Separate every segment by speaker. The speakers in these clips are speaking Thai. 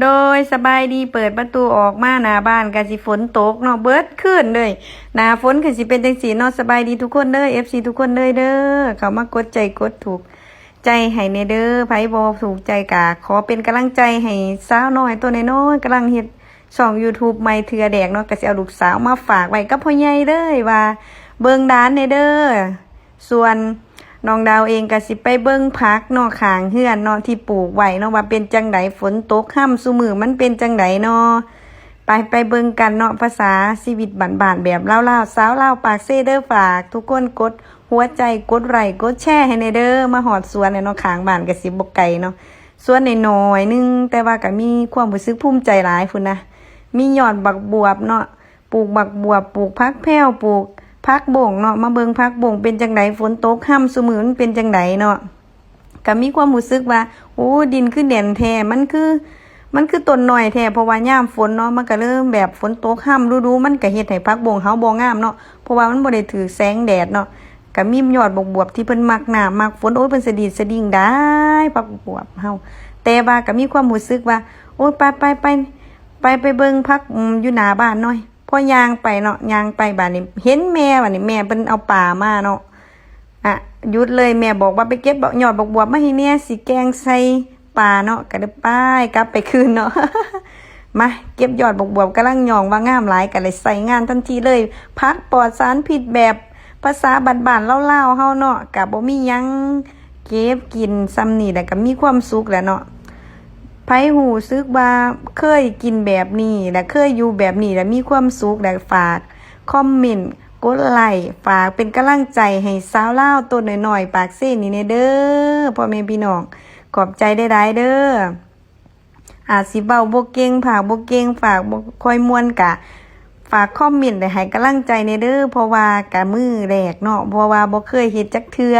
Speaker 1: โดยสบายดีเปิดประตูออกมาหน้าบ้านก็สิฝนตกเนาะเบิดขึ้นเลยหน้าฝนก็สิเป็นจังสีเนาะสบายดีทุกคนเด้อ FC ทุกคนเด้อเด้อเขามากดใจกดถูกใจให้เนเด้อไผบ่ถูกใจกะขอเป็นกำลังใจให้สาวน้อยตัวน้อยๆกำลังเฮ็ดช่อง YouTube ใหม่เทือแดกเนาะก็สิเอาลูกสาวมาฝากไว้กับพ่อใหญ่เด้อว่า เบิงด้านเนเด้อส่วน น้องดาวเองก็สิไปเบิ่งพักเนาะข้างเฮือนนาะที่ปลูกไว้เนาะว่าเป็นจังไดฝนตกค่ำซุมือมันเป็นจังไดเนาะไปไปเบิ่งกันเนาะภาษาชีวิตบ้านๆแบบเล่าๆสาวเล่าปากเซเด้อฝาก ทุกคนกดหัวใจกดไหลกดแชร์ให้ในเด้อมาหอดสวนเนาะขางบ้านก็สิบ่ไกลเนาะสวนในน้อยนึงแต่ว่าก็มีความรู้สึกภูมิใจหลายพุ่นนะมียอดบักบวบเนาะปลูกบักบวบปลูกพักแพ้วปลูก พักบ่งเนาะมาเบิงพักบ่งเป็นจังไดฝนตกค่ำซุมือมันเป็นจังไดเนาะก็มีความรู้สึกว่า โอ้ดินคือแน่นแท้มันคือ มันคือต้นหน้อยแท้เพราะว่าย่ามฝนเนาะมันก็เริ่มแบบฝนตกค่ำฤดูมันก็เฮ็ดให้พักบ่งเฮาบ่งามเนาะเพราะว่ามันบ่ได้ถือแสงแดดเนาะก็มียอดบกบวบที่เพิ่นมักหน้ำมักฝนโอ้ยเพิ่นสะดีดสะดิ่งได้พักบวบเฮาแต่ว่าก็มีความรู้สึกว่า โอ้ยไปไปไปไปไปเบิงพักอืมอยู่หน้าบ้านหน่อย พอยางไปเนาะยางไปบ้านนี้เห็นแม่บ้านนี้แม่เพิ่นเอาป่ามาเนาะอะยุดเลยแม่บอกว่าไปเก็บบักยอดบกบวบมาให้เนี่ยสิแกงใส่ป่าเนาะก็ได้ไป้ายกลับไปคืนเนาะมาเก็บยอดบกบวบกำลังยองว่างามหลายก็เลยใส่งานทันทีเลย พักปลอดสารพิษแบบภาษาบ้านเล่าๆเฮาเนาะก็บ่มียังเก็บกินซ้ำนี่แหละก็มีความสุขแหละเนาะ หูซึกว่าเคยกินแบบนี้และเคยอยู่แบบนี้และมีความสุขและฝากคอมเมนต์กดไลค์ฝากเป็นกำลังใจให้สาวเล่าตัวหน้อยๆ ปากเส้นนี่เนเด้อพ่อแม่พี่น้องขอบใจได้ๆเด้ออาจสิเบาบ่เก่งผากบ่เก่งฝากบคอยมวนกะ ฝากคอมเมนต์ได้ให้กำลังใจในเด้อเพราะว่ากะมือแรกเนาะเพราะว่าบ่เคยเฮ็ดจักเทื่อ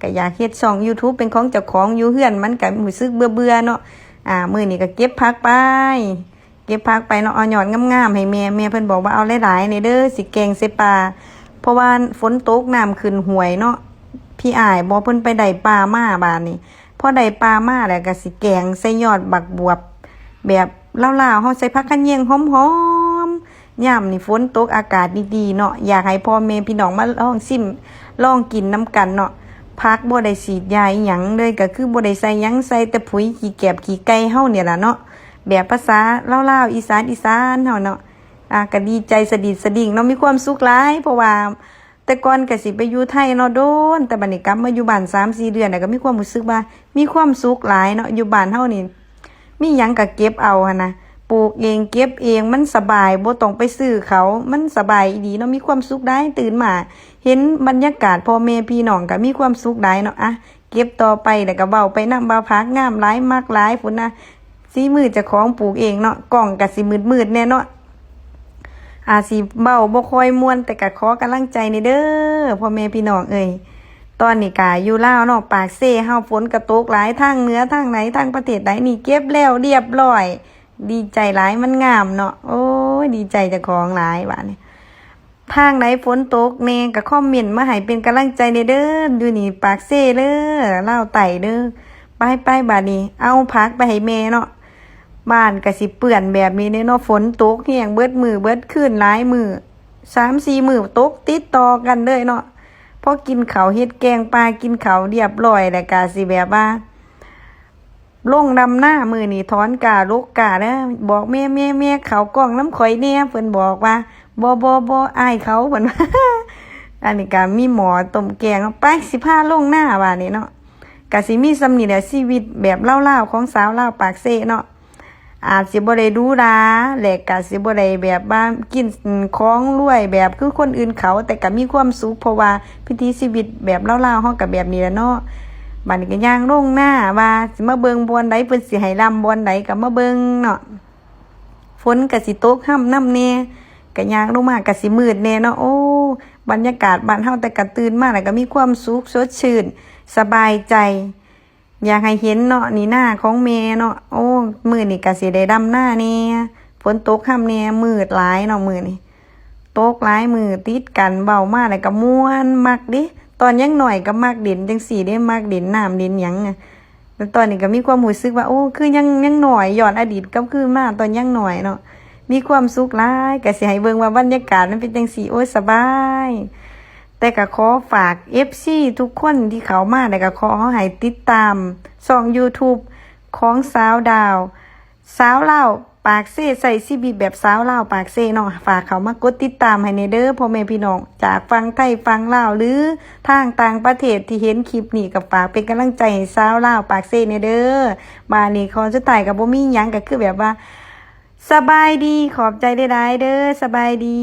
Speaker 1: ก็อยากเฮ็ดช่อง YouTube เป็นของเจ้าของอยู่เฮือนมันก็รู้สึกเบื่อๆเนาะ อ่ามือนี่ก็เก็บพักไป เก็บพักไปเนาะเอาหยอดงามๆให้แม่แม่เพิ่นบอกว่าเอาหลายๆนี่เด้อสิแกงใส่ปลาเพราะว่าฝนตกน้ำขึ้นห่วยเนาะพี่อายบอกเพิ่นไปได้ปลามาบานนี้พอได้ปลามาแล้วก็สิแกงใส่ยอดบักบวบ แบบเล่าวๆเฮาใส่ผักกันเยียงหอมๆย่ำนี่ฝนตกอากาศดีๆเนาะอยากให้พ่อแม่พี่น้องมาลองซิมลองกินน้ำกันเนาะ พักบ่ได้ฉีดยาอิหยังเลยก็คือบ่ได้ใส่หยังใส่แต่ปุ๋ยขี้แกบขี้ไก่เฮาเนี่ยล่ะเนาะแบบภาษาเล่าๆอีสานอีสานเฮาเนาะอะก็ดีใจสะดิดสะดิ่งเนาะมีความสุขหลายเพราะว่าแต่ก่อนก็สิไปอยู่ไทยเนาะโดน แต่บัดนี้กลับมาอยู่บ้าน3-4เดือนน่ะก็มีความรู้สึกว่า มีความสุขหลายเนาะอยู่บ้านเฮานี่มีหยังก็เก็บเอาหั่นนะ ปลูกเองเก็บเองมันสบายบ่ต้องไปซื้อเขา มันสบายดีเนาะมีความสุขได้ตื่นมา เห็นบรรยากาศพ่อแม่พี่น้องก็มีความสุขได้เนาะอะเก็บต่อไปแล้วก็เว้าไปนำบ่าพักงามหลายมากหลายพุ่นนะสีมือจ้าของปลูกเองเนาะกล่องก็สิมืดๆแน่เนาะอาสิเบาบ่ค่อยมวนแต่ก็ขอกำลังใจในเด้อพ่อแม่พี่น้องเอ้ยตอนนี้กาอยู่ล่าวเนาะปากเซ่เฮาฝนกระตกหลายทางเหนือทางไหนทางประเทศใดนี่เก็บแล้วเรียบร้อย ดีใจหลายมันงามเนาะโอ้ยดีใจจ้าของหลายว่านี่ทางไหนฝนตกแน่ก็คอมเมนต์มาให้เป็นกำลังใจเด้อดูนี่ปากเซ่เด้อเล่าไต่เด้อไปไปบาดนี้ เอาพักไปให้แม่เนาะบ้านก็สิเปื่อนแบบนี้เนาะฝนตกแห้งเบิดมือเบิดคืนหลายมือสามสี่มือตกติดต่อกันเลยเนาะพอกินเขาวเฮ็ดแกงปลากินเขาวเรียบร้อยแล้วก็สิแบบว่า ลงดำหน้ามือนี่ถอนกาลูกกาเด้อบอกแม่แม่แม่เขากล้องน้ำข่อยแน่เพิ่นบอกว่าบ่บ่บ่อายเขาเพิ่นว่าอันนี้ก็มีหมอต้มแกงไปสิพาลงหน้าว่านี่เนาะก็สิมีสำนีแหละชีวิตแบบเล่าๆของสาวเล่าปากเซเนาะอาจสิบ่ได้ดูราแหลกกะสิบ่ได้แบบว่ากินของรวยแบบคือคนอื่นเขา แต่ก็มีความสุขเพราะว่าพิธีชีวิตแบบเล่าๆเฮาก็แบบนี้แหละเนาะ บัดนี้ก็ย่างลงหน้าว่าสิมาเบิงบอนใดเพิ่นสิให้ลำบอนใดก็มาเบิงเนาะฝนก็สิตกห่ำน้ำแน่ก็ย่างลงมาก็สิมืดแน่เนาะโอ้บรรยากาศบ้านเฮาแต่ก็ตื่นมาแล้วก็มีความสุขสดชื่น สบายใจ อยากให้เห็นเนาะนี่หน้าของแม่เนาะโอ้มือนี่ก็สิได้ดำหน้าเนี่ยฝนตกค่ำเนี่ยมืดหลายเนาะมือนี่ตกหลายมือติดกันเบามากเลยก็ม่วนมักดิ ตอนยังหน่อยก็มักเดินจังสี่ได้มักเดินน้ำดินยังอะแล้วตอนนี้ก็มีความรู้สึกว่าโอ้คือยังยังหน่อยย้อนอดีตก็คือมาตอนยังหน่อยเนาะมีความสุขหลายก็สิให้เบิ่งว่าบรรยากาศมันเป็นจังซี่โอ้ยสบาย แต่ก็ขอฝาก FC ทุกคนที่เขามาแต่ก็ขอให้ติดตามช่อง YouTube ของสาวดาว สาวเล่า ปากเซ่ใส่ซีบีแบบสาวเล่าวปากเซ่เนาะฝากเขามากดติดตามให้ในเด้อพ่อแม่พี่น้องจากฟังไทยฟังลาวหรือทางต่างประเทศที่เห็นคลิปนี้กับฝากเป็นกำลังใจให้สาวเล่าวปากเซ่ในเด้อบานี้คอนสุดท้ายกับบ่มีหยังก็คือแบบว่า สบายดีขอบใจได้ๆเด้อสบายดี